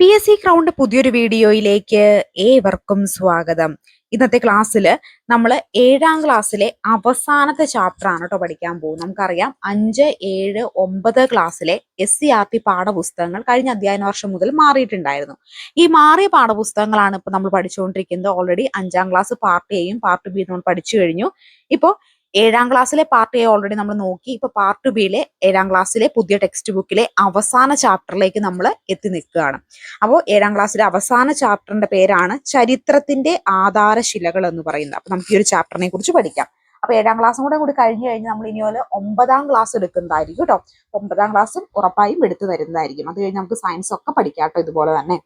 P S C crowned പുതിയൊരു വീഡിയോയിലേക്ക് ഏവർക്കും സ്വാഗതം. ഇന്നത്തെ ക്ലാസ്സിൽ നമ്മൾ ഏഴാം ക്ലാസ്സിലെ അവസാനത്തെ ചാപ്റ്റർ ആണ് കേട്ടോ പഠിക്കാൻ പോകുന്നത്. നമുക്കറിയാം അഞ്ച് ഏഴ് ഒമ്പത് ക്ലാസ്സിലെ എസ് സി ആർ ടി പാഠപുസ്തകങ്ങൾ കഴിഞ്ഞ അധ്യയന വർഷം മുതൽ മാറിയിട്ടുണ്ടായിരുന്നു. ഈ മാറിയ പാഠപുസ്തകങ്ങളാണ് ഇപ്പൊ നമ്മൾ പഠിച്ചുകൊണ്ടിരിക്കുന്നത്. ഓൾറെഡി അഞ്ചാം ക്ലാസ് പാർട്ട് എയും പാർട്ട് ബി നമ്മൾ പഠിച്ചു കഴിഞ്ഞു. ഇപ്പോൾ ഏഴാം ക്ലാസ്സിലെ പാർട്ട് എ ഓൾറെഡി നമ്മൾ നോക്കി. ഇപ്പൊ പാർട്ട് ബിയിലെ ഏഴാം ക്ലാസ്സിലെ പുതിയ ടെക്സ്റ്റ് ബുക്കിലെ അവസാന ചാപ്റ്ററിലേക്ക് നമ്മൾ എത്തി നിൽക്കുകയാണ്. അപ്പോൾ ഏഴാം ക്ലാസ്സിലെ അവസാന ചാപ്റ്ററിന്റെ പേരാണ് ചരിത്രത്തിന്റെ ആധാരശിലകൾ എന്ന് പറയുന്നത്. അപ്പൊ നമുക്ക് ഈ ഒരു ചാപ്റ്ററിനെ കുറിച്ച് പഠിക്കാം. അപ്പൊ ഏഴാം ക്ലാസ്സും കൂടെ കൂടി കഴിഞ്ഞു കഴിഞ്ഞാൽ നമ്മൾ ഇനി പോലെ ഒമ്പതാം ക്ലാസ് എടുക്കുന്നതായിരിക്കും കേട്ടോ ഒമ്പതാം ക്ലാസ്സും ഉറപ്പായും എടുത്തു തരുന്നതായിരിക്കും. അത് കഴിഞ്ഞ് നമുക്ക് സയൻസ് ഒക്കെ പഠിക്കാം കേട്ടോ ഇതുപോലെ തന്നെ.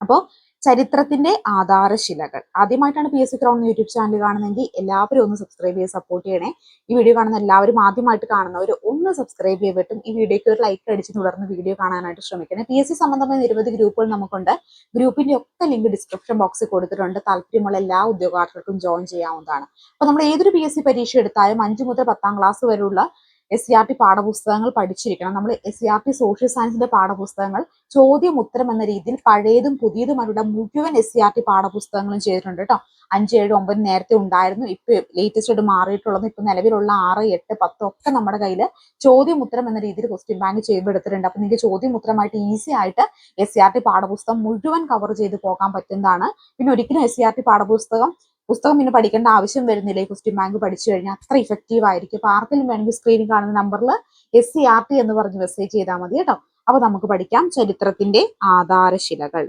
അപ്പോൾ ചരിത്രത്തിന്റെ ആധാരശിലകൾ. ആദ്യമായിട്ടാണ് P S C crown YouTube channel കാണുന്നതെങ്കിൽ എല്ലാവരും ഒന്ന് സബ്സ്ക്രൈബ് ചെയ്ത് സപ്പോർട്ട് ചെയ്യണേ. ഈ വീഡിയോ കാണുന്ന എല്ലാവരും ആദ്യമായിട്ട് കാണുന്നവർ ഒന്ന് സബ്സ്ക്രൈബ് ചെയ്തിട്ടും ഈ വീഡിയോയ്ക്ക് ഒരു ലൈക്ക് അടിച്ച് തുടർന്ന് വീഡിയോ കാണാനായിട്ട് ശ്രമിക്കണേ. പി എസ് സി സംബന്ധമായ നിരവധി ഗ്രൂപ്പുകൾ നമുക്കുണ്ട്. ഗ്രൂപ്പിന്റെ ഒക്കെ ലിങ്ക് ഡിസ്ക്രിപ്ഷൻ ബോക്സിൽ കൊടുത്തിട്ടുണ്ട്. താല്പര്യമുള്ള എല്ലാ ഉദ്യോഗാർത്ഥികൾക്കും ജോയിൻ ചെയ്യാവുന്നതാണ്. അപ്പൊ നമ്മൾ ഏതൊരു പി എസ് സി പരീക്ഷ എടുത്താലും അഞ്ചു മുതൽ പത്താം ക്ലാസ് വരെയുള്ള എസ് സി ആർ ടി പാഠപുസ്തകങ്ങൾ പഠിച്ചിരിക്കണം. നമ്മൾ S C R T social സയൻസിന്റെ പാഠപുസ്തകങ്ങൾ ചോദ്യം ഉത്തരം എന്ന രീതിയിൽ പഴയതും പുതിയതുമായിട്ടുള്ള മുഴുവൻ എസ് സി ആർ ടി പാഠപുസ്തകങ്ങളും ചെയ്തിട്ടുണ്ട് കേട്ടോ. അഞ്ച് ഏഴ് ഒമ്പത് നേരത്തെ ഉണ്ടായിരുന്നു. ഇപ്പൊ ലേറ്റസ്റ്റ് ആയിട്ട് മാറിയിട്ടുള്ളത് ഇപ്പൊ നിലവിലുള്ള ആറ് എട്ട് പത്ത് ഒക്കെ നമ്മുടെ കയ്യിൽ ചോദ്യം ഉത്തരം എന്ന രീതിയിൽ ക്വസ്റ്റ്യൻ ബാങ്ക് ചെയ്തെടുത്തിട്ടുണ്ട്. അപ്പൊ നിങ്ങൾക്ക് ചോദ്യം ഉത്തരമായിട്ട് ഈസി ആയിട്ട് എസ് സി ആർ ടി പാഠപുസ്തകം മുഴുവൻ കവർ ചെയ്ത് പോകാൻ പറ്റുന്നതാണ്. പിന്നെ ഒരിക്കലും എസ് സി ആർ ടി പാഠപുസ്തകം പുസ്തകം പിന്നെ പഠിക്കേണ്ട ആവശ്യം വരുന്നില്ല. ഈ ക്വസ്റ്റ്യൻ ബാങ്ക് പഠിച്ചു കഴിഞ്ഞാൽ അത്ര ഇഫക്റ്റീവ് ആയിരിക്കും. അപ്പൊ ആർക്കെങ്കിലും വേണമെങ്കിൽ സ്ക്രീനിൽ കാണുന്ന നമ്പറിൽ എസ് സി ആർ ടി എന്ന് പറഞ്ഞ് മെസ്സേജ് ചെയ്താൽ മതി കേട്ടോ. അപ്പൊ നമുക്ക് പഠിക്കാം ചരിത്രത്തിന്റെ ആധാരശിലകൾ.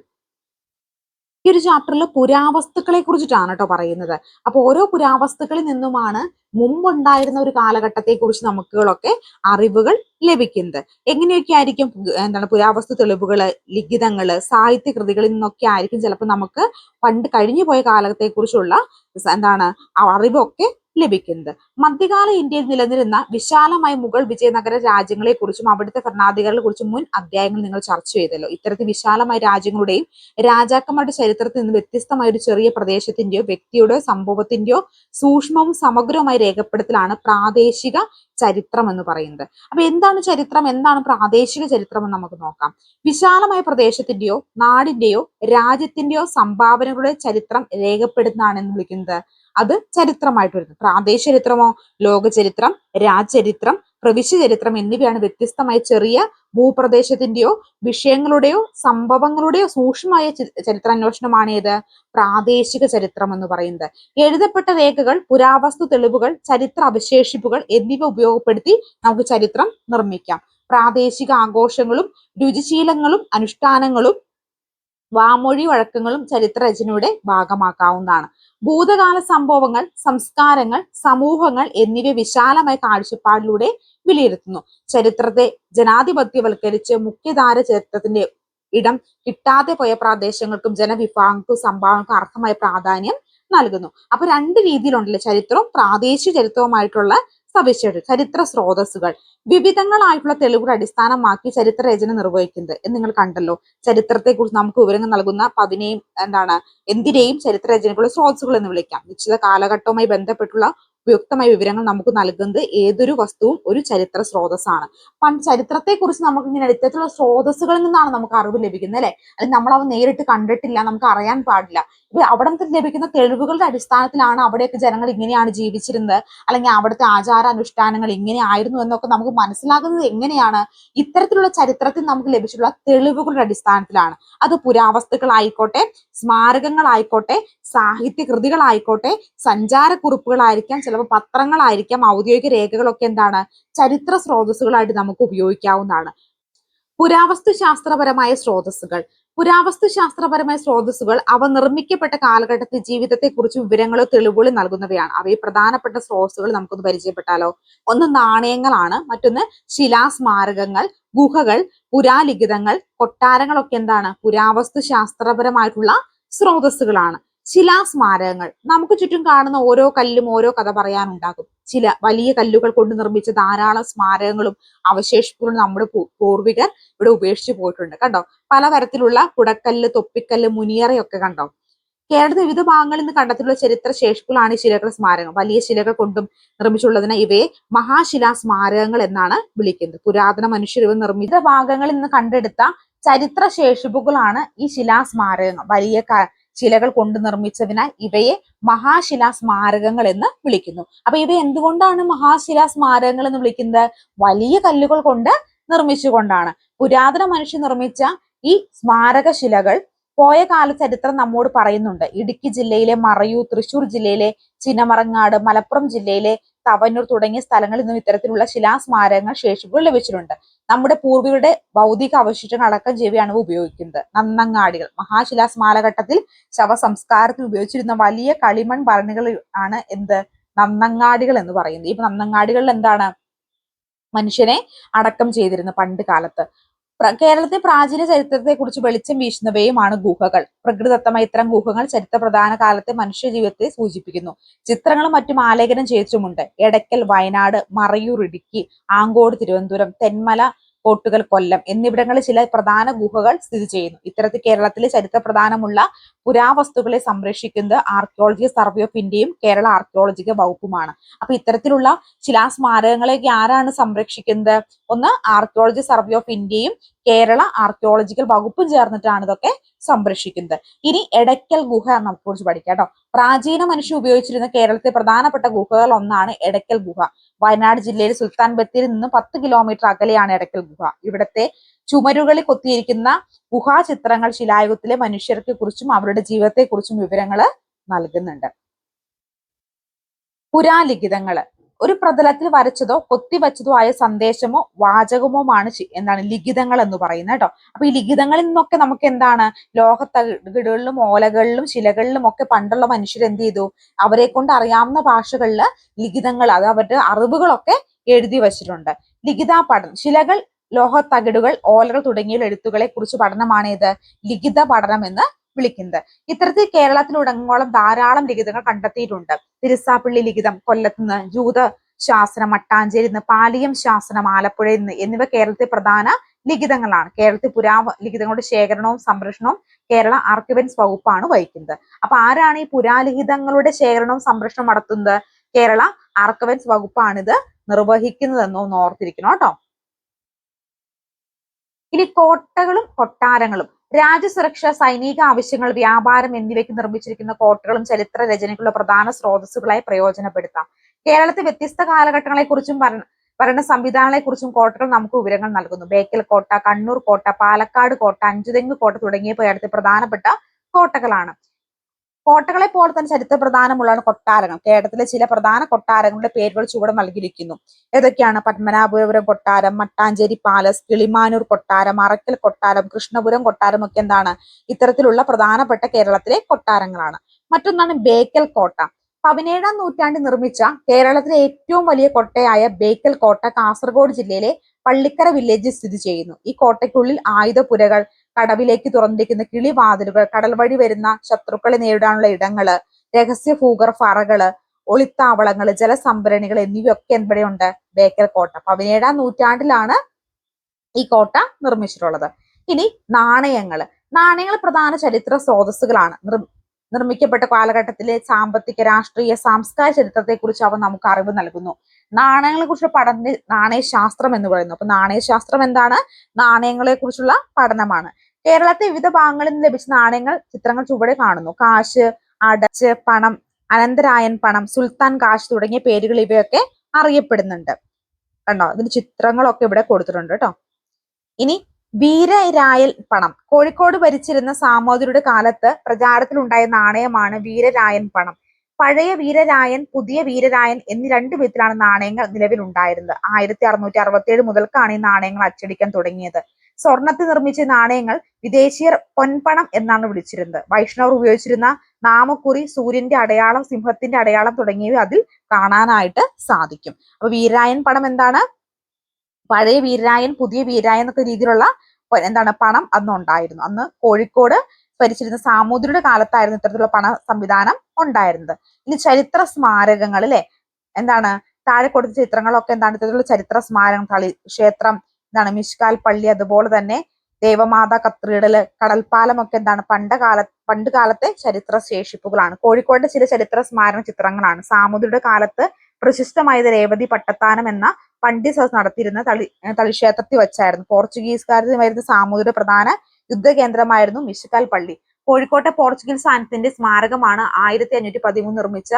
ഈ ഒരു ചാപ്റ്ററിൽ പുരാവസ്തുക്കളെ കുറിച്ചിട്ടാണ് കേട്ടോ പറയുന്നത്. അപ്പൊ ഓരോ പുരാവസ്തുക്കളിൽ നിന്നുമാണ് മുമ്പുണ്ടായിരുന്ന ഒരു കാലഘട്ടത്തെ കുറിച്ച് നമുക്കുകളൊക്കെ അറിവുകൾ ലഭിക്കുന്നത്. എങ്ങനെയൊക്കെ ആയിരിക്കും എന്താണ് പുരാവസ്തു തെളിവുകൾ ലിഖിതങ്ങൾ സാഹിത്യ കൃതികളിൽ നിന്നൊക്കെ ആയിരിക്കും ചിലപ്പോൾ നമുക്ക് പണ്ട് കഴിഞ്ഞു പോയ കാലത്തെ കുറിച്ചുള്ള എന്താണ് അറിവൊക്കെ ലഭിക്കുന്നത്. മധ്യകാല ഇന്ത്യയിൽ നിലനിരുന്ന വിശാലമായ മുഗൾ വിജയനഗര രാജ്യങ്ങളെ കുറിച്ചും അവിടുത്തെ ഭരണാധികാരികളെ കുറിച്ചും മുൻ അധ്യായങ്ങൾ നിങ്ങൾ ചർച്ച ചെയ്തല്ലോ. ഇത്തരത്തിൽ വിശാലമായ രാജ്യങ്ങളുടെയും രാജാക്കന്മാരുടെ ചരിത്രത്തിൽ നിന്ന് വ്യത്യസ്തമായ ഒരു ചെറിയ പ്രദേശത്തിന്റെയോ വ്യക്തിയുടെയോ സംഭവത്തിന്റെയോ സൂക്ഷ്മവും സമഗ്രവുമായ രേഖപ്പെടുത്തലാണ് പ്രാദേശിക ചരിത്രം എന്ന് പറയുന്നത്. അപ്പൊ എന്താണ് ചരിത്രം? എന്താണ് പ്രാദേശിക ചരിത്രം എന്ന് നമുക്ക് നോക്കാം. വിശാലമായ പ്രദേശത്തിന്റെയോ നാടിന്റെയോ രാജ്യത്തിന്റെയോ സംഭാവനകളുടെ ചരിത്രം രേഖപ്പെടുത്തുന്നതാണ് എന്ന് വിളിക്കുന്നത്. അത് ചരിത്രമായിട്ട് വരുന്നത്. പ്രാദേശിക ചരിത്രമോ ലോക ചരിത്രം പ്രവിശ്യ ചരിത്രം എന്നിവയാണ് വ്യത്യസ്തമായ ചെറിയ ഭൂപ്രദേശത്തിന്റെയോ വിഷയങ്ങളുടെയോ സംഭവങ്ങളുടെയോ സൂക്ഷ്മമായ ചരിത്രാന്വേഷണമാണ് ഏത് പ്രാദേശിക ചരിത്രം എന്ന് പറയുന്നത്. എഴുതപ്പെട്ട രേഖകൾ പുരാവസ്തു തെളിവുകൾ ചരിത്ര അവശേഷിപ്പുകൾ എന്നിവ ഉപയോഗപ്പെടുത്തി നമുക്ക് ചരിത്രം നിർമ്മിക്കാം. പ്രാദേശിക ആഘോഷങ്ങളും രുചിശീലങ്ങളും അനുഷ്ഠാനങ്ങളും വാമൊഴി വഴക്കങ്ങളും ചരിത്രരചനയുടെ ഭാഗമാക്കാവുന്നതാണ്. ഭൂതകാല സംഭവങ്ങൾ സംസ്കാരങ്ങൾ സമൂഹങ്ങൾ എന്നിവ വിശാലമായ കാഴ്ചപ്പാടിലൂടെ വിലയിരുത്തുന്നു. ചരിത്രത്തെ ജനാധിപത്യവൽക്കരിച്ച് മുഖ്യധാര ചരിത്രത്തിന്റെ ഇടം കിട്ടാതെ പോയ പ്രദേശങ്ങൾക്കും ജനവിഭാഗങ്ങൾക്കും സംഭാവനക്കും അർഹമായ പ്രാധാന്യം നൽകുന്നു. അപ്പൊ രണ്ട് രീതിയിലുണ്ടല്ലേ ചരിത്രവും പ്രാദേശിക ചരിത്രവുമായിട്ടുള്ള സവിശേഷ ചരിത്ര സ്രോതസ്സുകൾ. വിവിധങ്ങളായിട്ടുള്ള തെളിവുകൾ അടിസ്ഥാനമാക്കി ചരിത്ര രചന നിർവഹിക്കുന്നത് എന്ന് നിങ്ങൾ കണ്ടല്ലോ. ചരിത്രത്തെ കുറിച്ച് നമുക്ക് വിവരങ്ങൾ നൽകുന്ന പതിനെയും എന്താണ് എന്തിനേയും ചരിത്ര രചനയ്ക്കുള്ള സ്രോതസ്സുകൾ എന്ന് വിളിക്കാം. നിശ്ചിത കാലഘട്ടവുമായി ബന്ധപ്പെട്ടുള്ള ഉപയുക്തമായ വിവരങ്ങൾ നമുക്ക് നൽകുന്നത് ഏതൊരു വസ്തുവും ഒരു ചരിത്ര സ്രോതസ്സാണ്. പണ്ട് ചരിത്രത്തെക്കുറിച്ച് നമുക്ക് ഇങ്ങനെ ഇത്തരത്തിലുള്ള സ്രോതസ്സുകളിൽ നിന്നാണ് നമുക്ക് അറിവ് ലഭിക്കുന്നത് അല്ലെ? അല്ലെങ്കിൽ നമ്മൾ അവ നേരിട്ട് കണ്ടിട്ടില്ല നമുക്ക് അറിയാൻ പാടില്ല. അവിടെ നിന്ന് ലഭിക്കുന്ന തെളിവുകളുടെ അടിസ്ഥാനത്തിലാണ് അവിടെയൊക്കെ ജനങ്ങൾ ഇങ്ങനെയാണ് ജീവിച്ചിരുന്നത്. അല്ലെങ്കിൽ അവിടുത്തെ ആചാരാനുഷ്ഠാനങ്ങൾ ഇങ്ങനെയായിരുന്നു എന്നൊക്കെ നമുക്ക് മനസ്സിലാകുന്നത് എങ്ങനെയാണ്? ഇത്തരത്തിലുള്ള ചരിത്രത്തിൽ നമുക്ക് ലഭിച്ചിട്ടുള്ള തെളിവുകളുടെ അടിസ്ഥാനത്തിലാണ്. അത് പുരാവസ്തുക്കളായിക്കോട്ടെ സ്മാരകങ്ങളായിക്കോട്ടെ സാഹിത്യകൃതികളായിക്കോട്ടെ സഞ്ചാരക്കുറിപ്പുകളായിരിക്കാം സഞ്ചാരക്കുറിപ്പുകളായിരിക്കാം ചിലപ്പോൾ പത്രങ്ങളായിരിക്കാം ഔദ്യോഗിക രേഖകളൊക്കെ എന്താണ് ചരിത്ര സ്രോതസ്സുകളായിട്ട് നമുക്ക് ഉപയോഗിക്കാവുന്നതാണ്. പുരാവസ്തു ശാസ്ത്രപരമായ സ്രോതസ്സുകൾ. പുരാവസ്തു ശാസ്ത്രപരമായ സ്രോതസ്സുകൾ അവ നിർമ്മിക്കപ്പെട്ട കാലഘട്ടത്തിൽ ജീവിതത്തെക്കുറിച്ച് വിവരങ്ങളോ തെളിവുകളോ നൽകുന്നവയാണ്. അവയെ പ്രധാനപ്പെട്ട സ്രോതസ്സുകൾ നമുക്കൊന്ന് പരിചയപ്പെട്ടാലോ. ഒന്ന് നാണയങ്ങളാണ് മറ്റൊന്ന് ശിലാസ്മാരകങ്ങൾ ഗുഹകൾ പുരാലിഖിതങ്ങൾ കൊട്ടാരങ്ങളൊക്കെ എന്താണ് പുരാവസ്തു ശാസ്ത്രപരമായിട്ടുള്ള സ്രോതസ്സുകളാണ്. ശിലാസ്മാരകങ്ങൾ നമുക്ക് ചുറ്റും കാണുന്ന ഓരോ കല്ലും ഓരോ കഥ പറയാനുണ്ടാകും. ചില വലിയ കല്ലുകൾ കൊണ്ട് നിർമ്മിച്ച ധാരാളം സ്മാരകങ്ങളും അവശേഷിപ്പുകളും നമ്മുടെ പൂർവികർ ഇവിടെ ഉപേക്ഷിച്ചു പോയിട്ടുണ്ട്. കണ്ടോ? പലതരത്തിലുള്ള കുടക്കല്ല് തൊപ്പിക്കല്ല് മുനിയറയൊക്കെ കണ്ടോ? കേരളത്തിൽ വിവിധ ഭാഗങ്ങളിൽ നിന്ന് കണ്ടെത്തിയിട്ടുള്ള ചരിത്ര ശേഷിപ്പുകളാണ് ഈ ശിലകൾ സ്മാരകം വലിയ ശിലകൾ കൊണ്ടും നിർമ്മിച്ചുള്ളതിന് ഇവയെ മഹാശിലാ സ്മാരകങ്ങൾ എന്നാണ് വിളിക്കുന്നത്. പുരാതന മനുഷ്യർ ഇവ നിർമ്മിത ഭാഗങ്ങളിൽ നിന്ന് കണ്ടെടുത്ത ചരിത്ര ശേഷിപ്പുകളാണ് ഈ ശിലാസ്മാരകങ്ങൾ വലിയ ശിലകൾ കൊണ്ട് നിർമ്മിച്ചതിനാൽ ഇവയെ മഹാശിലാ സ്മാരകങ്ങൾ എന്ന് വിളിക്കുന്നു. അപ്പൊ ഇവ എന്തുകൊണ്ടാണ് മഹാശിലാ സ്മാരകങ്ങൾ എന്ന് വിളിക്കുന്നത്? വലിയ കല്ലുകൾ കൊണ്ട് നിർമ്മിച്ചുകൊണ്ടാണ്. പുരാതന മനുഷ്യ നിർമ്മിച്ച ഈ സ്മാരക ശിലകൾ പോയ കാല ചരിത്രം നമ്മോട് പറയുന്നുണ്ട്. ഇടുക്കി ജില്ലയിലെ മറയൂർ തൃശൂർ ജില്ലയിലെ ചിനമറങ്ങാട് മലപ്പുറം ജില്ലയിലെ തവന്നൂർ തുടങ്ങിയ സ്ഥലങ്ങളിൽ നിന്നും ഇത്തരത്തിലുള്ള ശിലാസ്മാരകങ്ങൾ ശേഷിപ്പുകൾ ലഭിച്ചിട്ടുണ്ട്. നമ്മുടെ പൂർവികരുടെ ഭൗതിക അവശിഷ്ടങ്ങൾ അടക്കം ജീവിയാണ് ഉപയോഗിക്കുന്നത്. നന്നങ്ങാടികൾ മഹാശിലാസ്മാരഘട്ടത്തിൽ ശവസംസ്കാരത്തിന് ഉപയോഗിച്ചിരുന്ന വലിയ കളിമൺ ഭരണികൾ ആണ് എന്ത്? നന്നങ്ങാടികൾ എന്ന് പറയുന്നത്. ഈ നന്നങ്ങാടികളിൽ എന്താണ് മനുഷ്യനെ അടക്കം ചെയ്തിരുന്നു പണ്ട് കാലത്ത്. കേരളത്തെ പ്രാചീന ചരിത്രത്തെ കുറിച്ച് വെളിച്ചം വീശുന്നവയുമാണ് ഗുഹകൾ. പ്രകൃതിദത്തമായ ഇത്തരം ഗുഹകൾ ചരിത്ര പ്രധാന കാലത്തെ മനുഷ്യ ജീവിതത്തെ സൂചിപ്പിക്കുന്നു. ചിത്രങ്ങളും മറ്റും ആലേഖനം ചെയ്തിട്ടുമുണ്ട്. എടക്കൽ വയനാട് മറയൂർ ഇടുക്കി ആങ്കോട് തിരുവനന്തപുരം തെന്മല കോട്ടുകൽ കൊല്ലം എന്നിവിടങ്ങളിൽ ചില പ്രധാന ഗുഹകൾ സ്ഥിതി ചെയ്യുന്നു. ഇത്തരത്തിൽ കേരളത്തിലെ ചരിത്ര പ്രധാനമുള്ള പുരാവസ്തുക്കളെ സംരക്ഷിക്കുന്നത് ആർക്കിയോളജി സർവേ ഓഫ് ഇന്ത്യയും കേരള ആർക്കിയോളജിക്കൽ വകുപ്പുമാണ്. അപ്പൊ ഇത്തരത്തിലുള്ള ശിലാസ്മാരകങ്ങളെയൊക്കെ ആരാണ് സംരക്ഷിക്കുന്നത്? ഒന്ന് ആർക്കിയോളജി സർവേ ഓഫ് ഇന്ത്യയും കേരള ആർക്കിയോളജിക്കൽ വകുപ്പും ചേർന്നിട്ടാണ് ഇതൊക്കെ സംരക്ഷിക്കുന്നത്. ഇനി എടയ്ക്കൽ ഗുഹ നമുക്ക് കുറിച്ച് പഠിക്കാം കേട്ടോ. പ്രാചീന മനുഷ്യ ഉപയോഗിച്ചിരുന്ന കേരളത്തിലെ പ്രധാനപ്പെട്ട ഗുഹകൾ ഒന്നാണ് എടയ്ക്കൽ ഗുഹ. വയനാട് ജില്ലയിൽ സുൽത്താൻ ബത്തേരിയിൽ നിന്ന് പത്ത് കിലോമീറ്റർ അകലെയാണ് എടക്കൽ ഗുഹ. ഇവിടത്തെ ചുമരുകളിൽ കൊത്തിയിരിക്കുന്ന ഗുഹാചിത്രങ്ങൾ ശിലായുഗത്തിലെ മനുഷ്യർക്ക് കുറിച്ചും അവരുടെ ജീവിതത്തെ കുറിച്ചും വിവരങ്ങൾ നൽകുന്നുണ്ട്. പുരാലിഖിതങ്ങൾ. ഒരു പ്രതലത്തിൽ വരച്ചതോ കൊത്തിവച്ചതോ ആയ സന്ദേശമോ വാചകമോ ആണ് എന്താണ് ലിഖിതങ്ങൾ എന്ന് പറയുന്നത് കേട്ടോ. അപ്പൊ ഈ ലിഖിതങ്ങളിൽ നിന്നൊക്കെ നമുക്ക് എന്താണ്? ലോഹത്തകിടുകളിലും ഓലകളിലും ശിലകളിലും ഒക്കെ പണ്ടുള്ള മനുഷ്യർ എന്ത് ചെയ്തു? അവരെ കൊണ്ട് അറിയാവുന്ന ഭാഷകളിൽ ലിഖിതങ്ങൾ അത് അവരുടെ അറിവുകളൊക്കെ എഴുതി വച്ചിട്ടുണ്ട്. ലിഖിതാ പഠനം ശിലകൾ ലോഹത്തകിടുകൾ ഓലകൾ തുടങ്ങിയ എഴുത്തുകളെ കുറിച്ച് പഠനമാണ് ഇത് ലിഖിത പഠനം എന്ന് വിളിക്കുന്നത്. ഇത്തരത്തിൽ കേരളത്തിലുടങ്ങോളം ധാരാളം ലിഖിതങ്ങൾ കണ്ടെത്തിയിട്ടുണ്ട്. തിരുസാപ്പള്ളി ലിഖിതം കൊല്ലത്ത് നിന്ന് ജൂത ശാസനം മട്ടാഞ്ചേരി നിന്ന് പാലിയം ശാസനം ആലപ്പുഴയിൽ നിന്ന് എന്നിവ കേരളത്തിലെ പ്രധാന ലിഖിതങ്ങളാണ്. കേരളത്തിൽ പുരാവ ലിഖിതങ്ങളുടെ ശേഖരണവും സംരക്ഷണവും കേരള ആർക്കിവൻസ് വകുപ്പാണ് വഹിക്കുന്നത്. അപ്പൊ ആരാണ് ഈ പുരാലിഖിതങ്ങളുടെ ശേഖരണവും സംരക്ഷണവും നടത്തുന്നത്? കേരള ആർക്കവൻസ് വകുപ്പാണിത് നിർവഹിക്കുന്നതെന്ന് ഒന്ന് ഓർത്തിരിക്കണം കേട്ടോ. ഇനി കോട്ടകളും കൊട്ടാരങ്ങളും. രാജ്യസുരക്ഷ സൈനിക ആവശ്യങ്ങൾ വ്യാപാരം എന്നിവയ്ക്ക് നിർമ്മിച്ചിരിക്കുന്ന കോട്ടകളും ചരിത്ര രചനയ്ക്കുള്ള പ്രധാന സ്രോതസ്സുകളായി പ്രയോജനപ്പെടുത്താം. കേരളത്തിൽ വ്യത്യസ്ത കാലഘട്ടങ്ങളെക്കുറിച്ചും ഭരണ ഭരണ സംവിധാനങ്ങളെ കുറിച്ചും കോട്ടകൾ നമുക്ക് വിവരങ്ങൾ നൽകുന്നു. ബേക്കൽ കോട്ട കണ്ണൂർ കോട്ട പാലക്കാട് കോട്ട അഞ്ചുതെങ്ങ് കോട്ട തുടങ്ങിയ കേരളത്തിൽ പ്രധാനപ്പെട്ട കോട്ടകളാണ്. കോട്ടകളെ പോലെ തന്നെ ചരിത്ര പ്രധാനമുള്ളതാണ് കൊട്ടാരങ്ങൾ. കേരളത്തിലെ ചില പ്രധാന കൊട്ടാരങ്ങളുടെ പേരുകൾ ചുവടെ നൽകിയിരിക്കുന്നു. ഏതൊക്കെയാണ്? പത്മനാഭപുരം കൊട്ടാരം മട്ടാഞ്ചേരി പാലസ് കിളിമാനൂർ കൊട്ടാരം അറക്കൽ കൊട്ടാരം കൃഷ്ണപുരം കൊട്ടാരം ഒക്കെ എന്താണ്? ഇത്തരത്തിലുള്ള പ്രധാനപ്പെട്ട കേരളത്തിലെ കൊട്ടാരങ്ങളാണ്. മറ്റൊന്നാണ് ബേക്കൽ കോട്ട. പതിനേഴാം നൂറ്റാണ്ടിൽ നിർമ്മിച്ച കേരളത്തിലെ ഏറ്റവും വലിയ കോട്ടയായ ബേക്കൽ കോട്ട കാസർഗോഡ് ജില്ലയിലെ പള്ളിക്കര വില്ലേജിൽ സ്ഥിതി ചെയ്യുന്നു. ഈ കോട്ടയ്ക്കുള്ളിൽ ആയുധപുരകൾ കടവിലേക്ക് തുറന്നിരിക്കുന്ന കിളിവാതിലുകൾ കടൽ വഴി വരുന്ന ശത്രുക്കളെ നേരിടാനുള്ള ഇടങ്ങൾ രഹസ്യ ഭൂഗർഭറകൾ ഒളിത്താവളങ്ങൾ ജലസംഭരണികൾ എന്നിവയൊക്കെ എവിടെയുണ്ട് ബേക്കൽ കോട്ട. പതിനേഴാം നൂറ്റാണ്ടിലാണ് ഈ കോട്ട നിർമ്മിച്ചിട്ടുള്ളത്. ഇനി നാണയങ്ങൾ നാണയങ്ങൾ പ്രധാന ചരിത്ര സ്രോതസ്സുകളാണ്. നിർമ്മിക്കപ്പെട്ട കാലഘട്ടത്തിലെ സാമ്പത്തിക രാഷ്ട്രീയ സാംസ്കാരിക ചരിത്രത്തെ കുറിച്ച് അവ നമുക്ക് അറിവ് നൽകുന്നു. നാണയങ്ങളെ കുറിച്ചുള്ള പഠന നാണയശാസ്ത്രം എന്ന് പറയുന്നു. അപ്പൊ നാണയശാസ്ത്രം എന്താണ്? നാണയങ്ങളെ കുറിച്ചുള്ള പഠനമാണ്. കേരളത്തെ വിവിധ ഭാഗങ്ങളിൽ നിന്ന് ലഭിച്ച നാണയങ്ങൾ ചിത്രങ്ങൾ ചുവടെ കാണുന്നു. കാശ് അടച്ച് പണം അനന്തരായൻ പണം സുൽത്താൻ കാശ് തുടങ്ങിയ പേരുകൾ ഇവയൊക്കെ അറിയപ്പെടുന്നുണ്ട്. കണ്ടോ? ഇതിന് ചിത്രങ്ങളൊക്കെ ഇവിടെ കൊടുത്തിട്ടുണ്ട് കേട്ടോ. ഇനി വീരരായൽ പണം. കോഴിക്കോട് ഭരിച്ചിരുന്ന സാമൂതിരിയുടെ കാലത്ത് പ്രചാരത്തിലുണ്ടായ നാണയമാണ് വീരരായൻ പണം. പഴയ വീരരായൻ പുതിയ വീരരായൻ എന്നീ രണ്ട് വിധത്തിലാണ് നാണയങ്ങൾ നിലവിലുണ്ടായിരുന്നത്. ആയിരത്തി അറുന്നൂറ്റി അറുപത്തി ഏഴ് മുതൽക്കാണ് ഈ നാണയങ്ങൾ അച്ചടിക്കാൻ തുടങ്ങിയത്. സ്വർണത്തിൽ നിർമ്മിച്ച നാണയങ്ങൾ വിദേശീയർ പൊൻപണം എന്നാണ് വിളിച്ചിരുന്നത്. വൈഷ്ണവർ ഉപയോഗിച്ചിരുന്ന നാമക്കുറി സൂര്യന്റെ അടയാളം സിംഹത്തിന്റെ അടയാളം തുടങ്ങിയവ അതിൽ കാണാനായിട്ട് സാധിക്കും. അപ്പൊ വീരായൻ പണം എന്താണ്? പഴയ വീരായൻ പുതിയ വീരായൻ എന്നൊക്കെ രീതിയിലുള്ള എന്താണ് പണം അന്ന് ഉണ്ടായിരുന്നു അന്ന് കോഴിക്കോട് ഭരിച്ചിരുന്ന സാമൂതിരിയുടെ കാലത്തായിരുന്നു ഇത്തരത്തിലുള്ള പണ സംവിധാനം ഉണ്ടായിരുന്നത്. ഇനി ചരിത്ര സ്മാരകങ്ങൾ അല്ലെ? എന്താണ്? താഴെ കൊടുത്ത ചിത്രങ്ങളൊക്കെ എന്താണ്? ഇത്തരത്തിലുള്ള ചരിത്ര സ്മാരകം കളി ക്ഷേത്രം എന്താണ് മിഷ്കാൽ പള്ളി അതുപോലെ തന്നെ ദേവമാത കത്രീഡൽ കടൽപ്പാലം ഒക്കെ എന്താണ് പണ്ട് കാല പണ്ട് കാലത്തെ ചരിത്ര ശേഷിപ്പുകളാണ്. കോഴിക്കോടിന്റെ ചില ചരിത്ര സ്മാരക ചിത്രങ്ങളാണ്. സാമൂതിരിയുടെ കാലത്ത് പ്രശസ്തമായത് രേവതി പട്ടത്താനം എന്ന പണ്ഡി സദസ് നടത്തിയിരുന്ന തളി തളിക്ഷേത്രത്തിൽ വെച്ചായിരുന്നു. പോർച്ചുഗീസുകാരിൽ വരുന്ന സാമൂതിരിയുടെ പ്രധാന യുദ്ധ കേന്ദ്രമായിരുന്നു മിശുക്കാൽ പള്ളി. കോഴിക്കോട്ടെ പോർച്ചുഗീസ് സാന്നിധ്യത്തിന്റെ സ്മാരകമാണ് ആയിരത്തി അഞ്ഞൂറ്റി പതിമൂന്ന് നിർമ്മിച്ച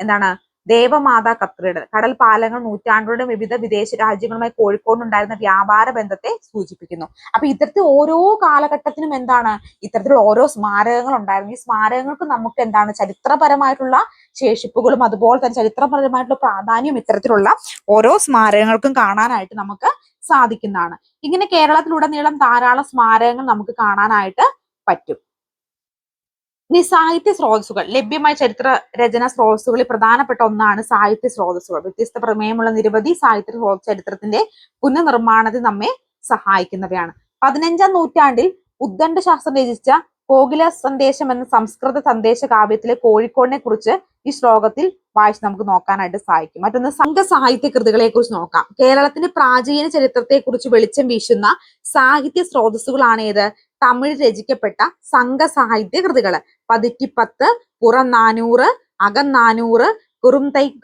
എന്താണ് ദേവമാത കത്രീഡൽ കടൽ പാലങ്ങൾ നൂറ്റാണ്ടുകളുടെ വിവിധ വിദേശ രാജ്യങ്ങളുമായി കോഴിക്കോടിനുണ്ടായിരുന്ന വ്യാപാര ബന്ധത്തെ സൂചിപ്പിക്കുന്നു. അപ്പൊ ഇത്തരത്തിൽ ഓരോ കാലഘട്ടത്തിനും എന്താണ്? ഇത്തരത്തിലുള്ള ഓരോ സ്മാരകങ്ങൾ ഉണ്ടായിരുന്നു. ഈ സ്മാരകങ്ങൾക്ക് നമുക്ക് എന്താണ്? ചരിത്രപരമായിട്ടുള്ള ശേഷിപ്പുകളും അതുപോലെ തന്നെ ചരിത്രപരമായിട്ടുള്ള പ്രാധാന്യം ഇത്തരത്തിലുള്ള ഓരോ സ്മാരകങ്ങൾക്കും കാണാനായിട്ട് നമുക്ക് സാധിക്കുന്നതാണ്. ഇങ്ങനെ കേരളത്തിലുടനീളം ധാരാളം സ്മാരകങ്ങൾ നമുക്ക് കാണാനായിട്ട് പറ്റും. ഇനി സാഹിത്യ സ്രോതസ്സുകൾ ലഭ്യമായ ചരിത്ര രചന സ്രോതസ്സുകളിൽ പ്രധാനപ്പെട്ട ഒന്നാണ് സാഹിത്യ സ്രോതസ്സുകൾ. വ്യത്യസ്ത പ്രമേയമുള്ള നിരവധി സാഹിത്യ ചരിത്രത്തിന്റെ പുനർനിർമ്മാണത്തിൽ നമ്മെ സഹായിക്കുന്നവയാണ്. പതിനഞ്ചാം നൂറ്റാണ്ടിൽ ഉദ്ദണ്ഡ ശാസ്ത്രം രചിച്ച കോകില സന്ദേശം എന്ന സംസ്കൃത സന്ദേശ കാവ്യത്തിലെ കോഴിക്കോടിനെ കുറിച്ച് ഈ ശ്ലോകത്തിൽ വായിച്ച് നമുക്ക് നോക്കാനായിട്ട് സാധിക്കും. മറ്റൊന്ന് സംഘ സാഹിത്യ കൃതികളെ കുറിച്ച് നോക്കാം. കേരളത്തിന്റെ പ്രാചീന ചരിത്രത്തെ കുറിച്ച് വെളിച്ചം വീശുന്ന സാഹിത്യ സ്രോതസ്സുകളാണ് ഏത്? തമിഴ് രചിക്കപ്പെട്ട സംഘ സാഹിത്യ കൃതികൾ പതിറ്റിപ്പത്ത് നാനൂറ് അകനാനൂറ്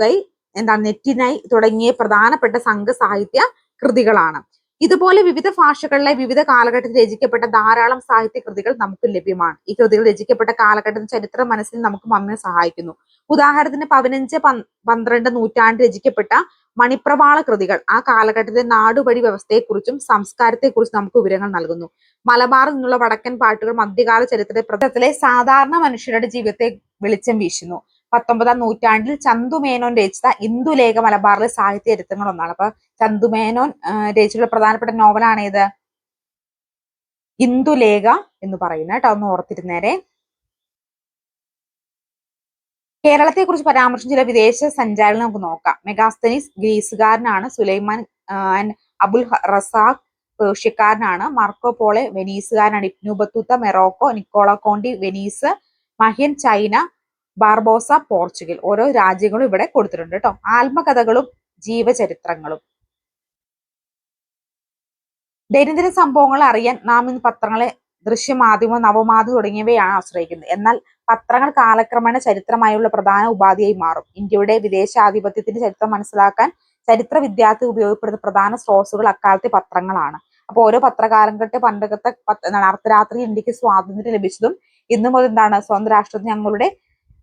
കൈ എന്താണ് നെറ്റിനൈ തുടങ്ങിയ പ്രധാനപ്പെട്ട സംഘ സാഹിത്യ കൃതികളാണ്. ഇതുപോലെ വിവിധ ഭാഷകളിലെ വിവിധ കാലഘട്ടത്തിൽ രചിക്കപ്പെട്ട ധാരാളം സാഹിത്യ കൃതികൾ നമുക്ക് ലഭ്യമാണ്. ഈ കൃതികൾ രചിക്കപ്പെട്ട കാലഘട്ടത്തിന്റെ ചരിത്ര മനസ്സിൽ നമുക്ക് മമ്മിനെ സഹായിക്കുന്നു. ഉദാഹരണത്തിന് പതിനഞ്ച് പന്ത്രണ്ട് നൂറ്റാണ്ട് രചിക്കപ്പെട്ട മണിപ്രവാള കൃതികൾ ആ കാലഘട്ടത്തിലെ നാടുവഴി വ്യവസ്ഥയെക്കുറിച്ചും സംസ്കാരത്തെക്കുറിച്ചും നമുക്ക് വിവരങ്ങൾ നൽകുന്നു. മലബാറിൽ നിന്നുള്ള വടക്കൻ പാട്ടുകൾ മധ്യകാല ചരിത്രത്തിലെ സാധാരണ മനുഷ്യരുടെ ജീവിതത്തെ വെളിച്ചം വീശുന്നു. പത്തൊമ്പതാം നൂറ്റാണ്ടിൽ ചന്തുമേനോൻ രചിച്ച ഇന്ദുലേഖ മലബാറിലെ സാഹിത്യ ചരിത്രങ്ങളൊന്നാണ്. അപ്പൊ ചന്തുമേനോൻ രചിച്ചിട്ടുള്ള പ്രധാനപ്പെട്ട നോവലാണ് ഏത്? ഇന്ദുലേഖ എന്ന് പറയുന്ന കേട്ടോ ഒന്ന് ഓർത്തിരുന്നേരെ. കേരളത്തെ കുറിച്ച് പരാമർശം ചില വിദേശ സഞ്ചാരികൾ നമുക്ക് നോക്കാം. മെഗാസ്തനീസ് ഗ്രീസുകാരനാണ് സുലൈമാൻ അബുൽ റസാഖ് പേർഷ്യക്കാരനാണ് Marco Polo വെനീസുകാരനാണ് Ibn Battuta Morocco Nicolo Conti Venice Mahuan China Barbosa Portugal ഓരോ രാജ്യങ്ങളും ഇവിടെ കൊടുത്തിട്ടുണ്ട് കേട്ടോ. ആത്മകഥകളും ജീവചരിത്രങ്ങളും. ദൈനംദിന സംഭവങ്ങൾ അറിയാൻ നാം ഇന്ന് പത്രങ്ങളെ ദൃശ്യമാധ്യമം നവമാധ്യമം തുടങ്ങിയവയാണ് ആശ്രയിക്കുന്നത്. എന്നാൽ പത്രങ്ങൾ കാലക്രമേണ ചരിത്രമായുള്ള പ്രധാന ഉപാധിയായി മാറും. ഇന്ത്യയുടെ വിദേശാധിപത്യത്തിന്റെ ചരിത്രം മനസ്സിലാക്കാൻ ചരിത്ര വിദ്യാർത്ഥി ഉപയോഗപ്പെടുന്ന പ്രധാന സ്രോതസ്സുകൾ അക്കാലത്തെ പത്രങ്ങളാണ്. അപ്പൊ ഓരോ പത്രകാലഘട്ട പണ്ടകത്തെ അർദ്ധരാത്രി ഇന്ത്യയ്ക്ക് സ്വാതന്ത്ര്യം ലഭിച്ചതും ഇന്നും മുതൽ എന്താണ് സ്വന്തം രാഷ്ട്രത്തിന് ഞങ്ങളുടെ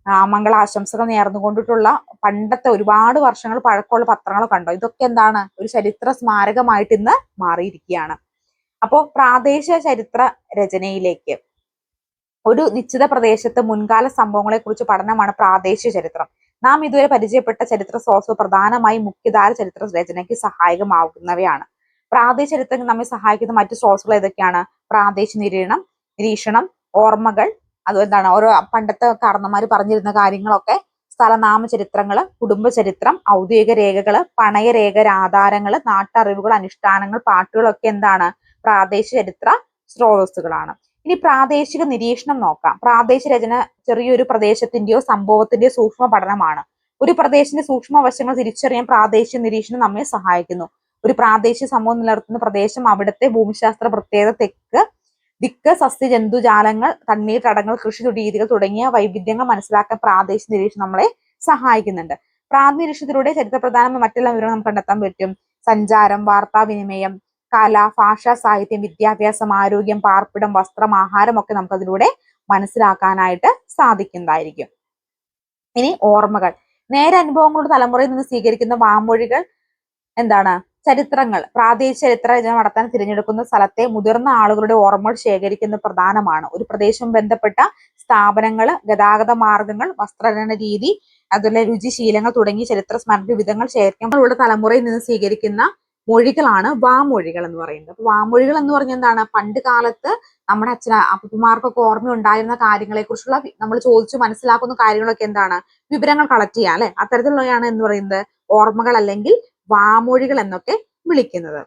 മംഗളാശംസകൾ നേർന്നുകൊണ്ടിട്ടുള്ള പണ്ടത്തെ ഒരുപാട് വർഷങ്ങൾ പഴക്കമുള്ള പത്രങ്ങൾ കണ്ടോ? ഇതൊക്കെ എന്താണ്? ഒരു ചരിത്ര സ്മാരകമായിട്ട് ഇന്ന് മാറിയിരിക്കുകയാണ്. അപ്പോൾ പ്രാദേശിക ചരിത്ര രചനയിലേക്ക്. ഒരു നിശ്ചിത പ്രദേശത്തെ മുൻകാല സംഭവങ്ങളെ കുറിച്ച് പഠനമാണ് പ്രാദേശിക ചരിത്രം. നാം ഇതുവരെ പരിചയപ്പെട്ട ചരിത്ര സ്രോതസ് പ്രധാനമായും മുഖ്യധാര ചരിത്ര രചനയ്ക്ക് സഹായകമാകുന്നവയാണ്. പ്രാദേശിക ചരിത്രം നമ്മെ സഹായിക്കുന്ന മറ്റു സ്രോതസ്സുകൾ ഏതൊക്കെയാണ്? പ്രാദേശിക നിരീക്ഷണം നിരീക്ഷണം ഓർമ്മകൾ അത് എന്താണ് ഓരോ പണ്ടത്തെ കാരണന്മാർ പറഞ്ഞിരുന്ന കാര്യങ്ങളൊക്കെ സ്ഥലനാമ ചരിത്രങ്ങൾ കുടുംബ ചരിത്രം ഔദ്യോഗിക രേഖകൾ പണയരേഖ ആധാരങ്ങൾ നാട്ടറിവുകൾ അനുഷ്ഠാനങ്ങൾ പാട്ടുകളൊക്കെ എന്താണ്? പ്രാദേശിക ചരിത്ര സ്രോതസ്സുകളാണ്. ഇനി പ്രാദേശിക നിരീക്ഷണം നോക്കാം. പ്രാദേശിക രചന ചെറിയൊരു പ്രദേശത്തിന്റെയോ സംഭവത്തിന്റെയോ സൂക്ഷ്മ പഠനമാണ്. ഒരു പ്രദേശത്തിന്റെ സൂക്ഷ്മ വശങ്ങൾ തിരിച്ചറിയാൻ പ്രാദേശിക നിരീക്ഷണം നമ്മെ സഹായിക്കുന്നു. ഒരു പ്രാദേശിക സമൂഹം നിലനിർത്തുന്ന പ്രദേശം അവിടുത്തെ ഭൂമിശാസ്ത്ര പ്രത്യേകത തെക്ക് ദിക്ക് സസ്യ ജന്തുജാലങ്ങൾ തണ്ണീർത്തടങ്ങൾ കൃഷി രീതികൾ തുടങ്ങിയ വൈവിധ്യങ്ങൾ മനസ്സിലാക്കാൻ പ്രാദേശിക നിരീക്ഷണം നമ്മളെ സഹായിക്കുന്നുണ്ട്. പ്രാഥമിക നിരീക്ഷണത്തിലൂടെ ചരിത്ര പ്രധാനമായ മറ്റുള്ള വിവരങ്ങൾ നമുക്ക് കണ്ടെത്താൻ പറ്റും. സഞ്ചാരം വാർത്താവിനിമയം കല ഭാഷ സാഹിത്യം വിദ്യാഭ്യാസം ആരോഗ്യം പാർപ്പിടം വസ്ത്രം ആഹാരം ഒക്കെ നമുക്ക് അതിലൂടെ മനസ്സിലാക്കാനായിട്ട് സാധിക്കുന്നതായിരിക്കും. ഇനി ഓർമ്മകൾ. നേരെ അനുഭവങ്ങളുടെ തലമുറയിൽ നിന്ന് സ്വീകരിക്കുന്ന വാമൊഴികൾ എന്താണ്? ചരിത്രങ്ങൾ പ്രാദേശിക ചരിത്ര നടത്താൻ തിരഞ്ഞെടുക്കുന്ന സ്ഥലത്തെ മുതിർന്ന ആളുകളുടെ ഓർമ്മകൾ ശേഖരിക്കുന്നത് പ്രധാനമാണ്. ഒരു പ്രദേശം ബന്ധപ്പെട്ട സ്ഥാപനങ്ങൾ ഗതാഗത മാർഗങ്ങൾ വസ്ത്രധാരണ രീതി അതുപോലെ രുചിശീലങ്ങൾ തുടങ്ങിയ ചരിത്ര സ്മരണ വിധങ്ങൾ ശേഖരിക്കുമ്പോഴുള്ള തലമുറയിൽ നിന്ന് സ്വീകരിക്കുന്ന മൊഴികളാണ് വാമൊഴികൾ എന്ന് പറയുന്നത്. അപ്പൊ വാമൊഴികൾ എന്ന് പറഞ്ഞ എന്താണ്? പണ്ട് കാലത്ത് നമ്മുടെ അച്ഛന അപ്പുമാർക്കൊക്കെ ഓർമ്മ ഉണ്ടായിരുന്ന കാര്യങ്ങളെ കുറിച്ചുള്ള നമ്മൾ ചോദിച്ചു മനസ്സിലാക്കുന്ന കാര്യങ്ങളൊക്കെ എന്താണ്? വിവരങ്ങൾ കളക്ട് ചെയ്യാം അല്ലെ? അത്തരത്തിലുള്ളതാണ് എന്ന് പറയുന്നത്. ഓർമ്മകൾ അല്ലെങ്കിൽ വാമൊഴികൾ എന്നൊക്കെ വിളിക്കുന്നത്.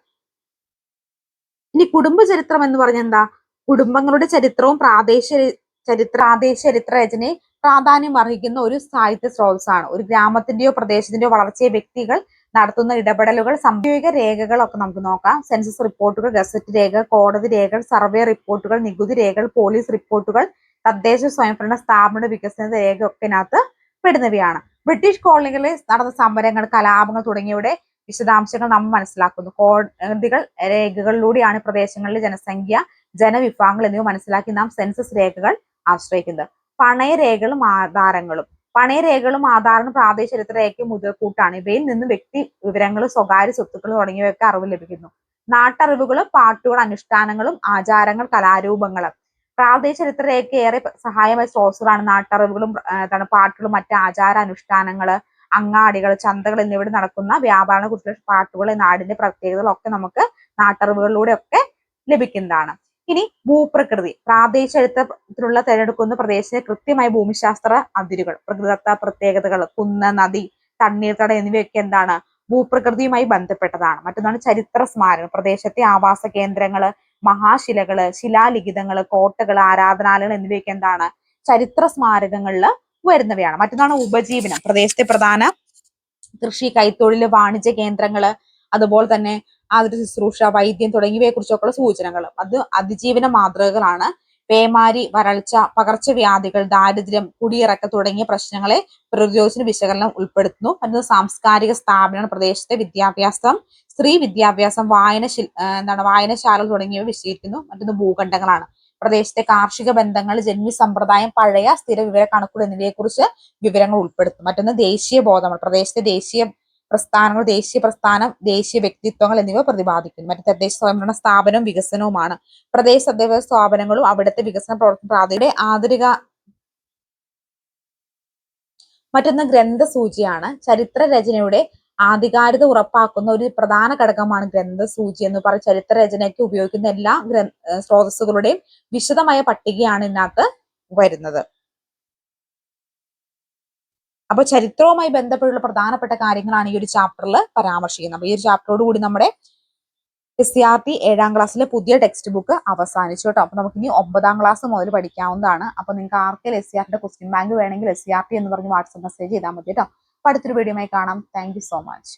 ഇനി കുടുംബ ചരിത്രം എന്ന് പറഞ്ഞ എന്താ? കുടുംബങ്ങളുടെ ചരിത്രവും പ്രാദേശിക ചരിത്ര പ്രാദേശിക ചരിത്ര രചനയെ പ്രാധാന്യം അർഹിക്കുന്ന ഒരു സാഹിത്യ സ്രോതസ്സാണ്. ഒരു ഗ്രാമത്തിന്റെയോ പ്രദേശത്തിന്റെയോ വളർച്ചയെ വ്യക്തികൾ നടത്തുന്ന ഇടപെടലുകൾ സംയോഗിക രേഖകളൊക്കെ നമുക്ക് നോക്കാം. സെൻസസ് റിപ്പോർട്ടുകൾ ഗസറ്റ് രേഖ കോടതി രേഖകൾ സർവേ റിപ്പോർട്ടുകൾ നികുതി രേഖകൾ പോലീസ് റിപ്പോർട്ടുകൾ തദ്ദേശ സ്വയംഭരണ സ്ഥാപന വികസന രേഖ ഒക്കെ ഇതിനകത്ത് പെടുന്നവയാണ് ബ്രിട്ടീഷ് കോളനികളിൽ നടന്ന സമരങ്ങൾ കലാപങ്ങൾ തുടങ്ങിയവയുടെ വിശദാംശങ്ങൾ നമ്മൾ മനസ്സിലാക്കുന്നു. കോടതികൾ രേഖകളിലൂടെയാണ് പ്രദേശങ്ങളിലെ ജനസംഖ്യ ജനവിഭാഗങ്ങൾ എന്നിവ മനസ്സിലാക്കി നാം സെൻസസ് രേഖകൾ ആശ്രയിക്കുന്നത്. പണയരേഖകളും ആധാരങ്ങളും. പണയരേഖകളും ആധാരങ്ങളും പ്രാദേശിക ചരിത്ര രേഖയും മുതൽക്കൂട്ടാണ്. ഇവയിൽ നിന്ന് വ്യക്തി വിവരങ്ങൾ സ്വകാര്യ സ്വത്തുക്കൾ തുടങ്ങിയവയൊക്കെ അറിവ് ലഭിക്കുന്നു. നാട്ടറിവുകൾ പാട്ടുകൾ അനുഷ്ഠാനങ്ങളും ആചാരങ്ങൾ കലാരൂപങ്ങൾ പ്രാദേശിക ചരിത്രരേഖയ്ക്ക് രേഖ ഏറെ സഹായമായ സ്രോതസ്സുകളാണ് നാട്ടറിവുകളും എന്താണ് പാട്ടുകളും മറ്റ് ആചാരാനുഷ്ഠാനങ്ങൾ അങ്ങാടികൾ ചന്തകൾ എന്നിവിടെ നടക്കുന്ന വ്യാപാരങ്ങളെ കുറിച്ചുള്ള പാട്ടുകൾ നാടിന്റെ പ്രത്യേകതകളൊക്കെ നമുക്ക് നാട്ടറിവുകളിലൂടെ ഒക്കെ ലഭിക്കുന്നതാണ്. ഇനി ഭൂപ്രകൃതി. പ്രാദേശിക ചരിത്രത്തിലുള്ള തിരഞ്ഞെടുക്കുന്ന പ്രദേശത്തെ കൃത്യമായ ഭൂമിശാസ്ത്ര അതിരുകൾ പ്രകൃതിദത്ത പ്രത്യേകതകൾ കുന്ന് നദി തണ്ണീർത്തട എന്നിവയൊക്കെ എന്താണ് ഭൂപ്രകൃതിയുമായി ബന്ധപ്പെട്ടതാണ്. മറ്റൊന്നാണ് ചരിത്ര സ്മാരകം പ്രദേശത്തെ ആവാസ കേന്ദ്രങ്ങൾ മഹാശിലകൾ ശിലാലിഖിതങ്ങൾ കോട്ടകൾ ആരാധനാലയങ്ങൾ എന്നിവയൊക്കെ എന്താണ്? ചരിത്ര സ്മാരകങ്ങളിൽ വരുന്നവയാണ്. മറ്റൊന്നാണ് ഉപജീവനം. പ്രദേശത്തെ പ്രധാന കൃഷി കൈത്തൊഴിൽ വാണിജ്യ കേന്ദ്രങ്ങൾ അതുപോലെ തന്നെ ആതുര ശുശ്രൂഷ വൈദ്യം തുടങ്ങിയവയെ കുറിച്ചൊക്കെയുള്ള സൂചനകൾ അത് അതിജീവന മാതൃകകളാണ്. പേമാരി വരൾച്ച പകർച്ചവ്യാധികൾ ദാരിദ്ര്യം കുടിയിറക്ക തുടങ്ങിയ പ്രശ്നങ്ങളെ പ്രതിരോധത്തിന് വിശകലനം ഉൾപ്പെടുത്തുന്നു. മറ്റൊന്ന് സാംസ്കാരിക സ്ഥാപനങ്ങൾ പ്രദേശത്തെ വിദ്യാഭ്യാസം സ്ത്രീ വിദ്യാഭ്യാസം വായനശിൽ എന്താണ് വായനശാല തുടങ്ങിയവ വിശദീകരിക്കുന്നു. മറ്റൊന്ന് ഭൂഖണ്ഡങ്ങളാണ്. പ്രദേശത്തെ കാർഷിക ബന്ധങ്ങൾ ജന്മി സമ്പ്രദായം പഴയ സ്ഥിര വിവര കണക്കുകൾ എന്നിവയെക്കുറിച്ച് വിവരങ്ങൾ ഉൾപ്പെടുത്തും മറ്റൊന്ന് ദേശീയ ബോധമാണ്. പ്രദേശത്തെ ദേശീയ പ്രസ്ഥാനങ്ങൾ ദേശീയ പ്രസ്ഥാനം ദേശീയ വ്യക്തിത്വങ്ങൾ എന്നിവ പ്രതിപാദിക്കുന്നു. മറ്റു തദ്ദേശ സ്വയംഭരണ സ്ഥാപനവും വികസനവുമാണ്. പ്രദേശ തദ്ദേശ സ്ഥാപനങ്ങളും അവിടുത്തെ വികസന പ്രവർത്തന പ്രാതിയുടെ ആധുനിക മറ്റൊന്ന് ഗ്രന്ഥസൂചിയാണ് ചരിത്ര രചനയുടെ ആധികാരികത ഉറപ്പാക്കുന്ന ഒരു പ്രധാന ഘടകമാണ് ഗ്രന്ഥസൂചി എന്ന് പറയും ചരിത്ര രചനയ്ക്ക് ഉപയോഗിക്കുന്ന എല്ലാ ഗ്രന്ഥ സ്രോതസ്സുകളുടെയും വിശദമായ പട്ടികയാണ് ഇതിനകത്ത് വരുന്നത്. അപ്പൊ ചരിത്രവുമായി ബന്ധപ്പെട്ടുള്ള പ്രധാനപ്പെട്ട കാര്യങ്ങളാണ് ഈ ഒരു ചാപ്റ്ററിൽ പരാമർശിക്കുന്നത്. അപ്പൊ ഈ ഒരു ചാപ്റ്ററോട് കൂടി നമ്മുടെ എസ് സി ആർ ടി ഏഴാം ക്ലാസ്സിലെ പുതിയ ടെക്സ്റ്റ് ബുക്ക് അവസാനിച്ചു കേട്ടോ. അപ്പൊ നമുക്ക് ഇനി ഒമ്പതാം ക്ലാസ് മുതൽ പഠിക്കാവുന്നതാണ്. അപ്പൊ നിങ്ങൾക്ക് ആർക്കെങ്കിലും എസ് സി ആറിന്റെ ക്വസ്റ്റ്യൻ ബാങ്ക് വേണമെങ്കിൽ എസ് സി ആർ ടി എന്ന് പറഞ്ഞ് വാട്സ്ആപ്പ് മെസ്സേജ് ചെയ്താൽ മതി കേട്ടോ. അപ്പൊ അടുത്തൊരു വീഡിയോ കാണാം. Thank so much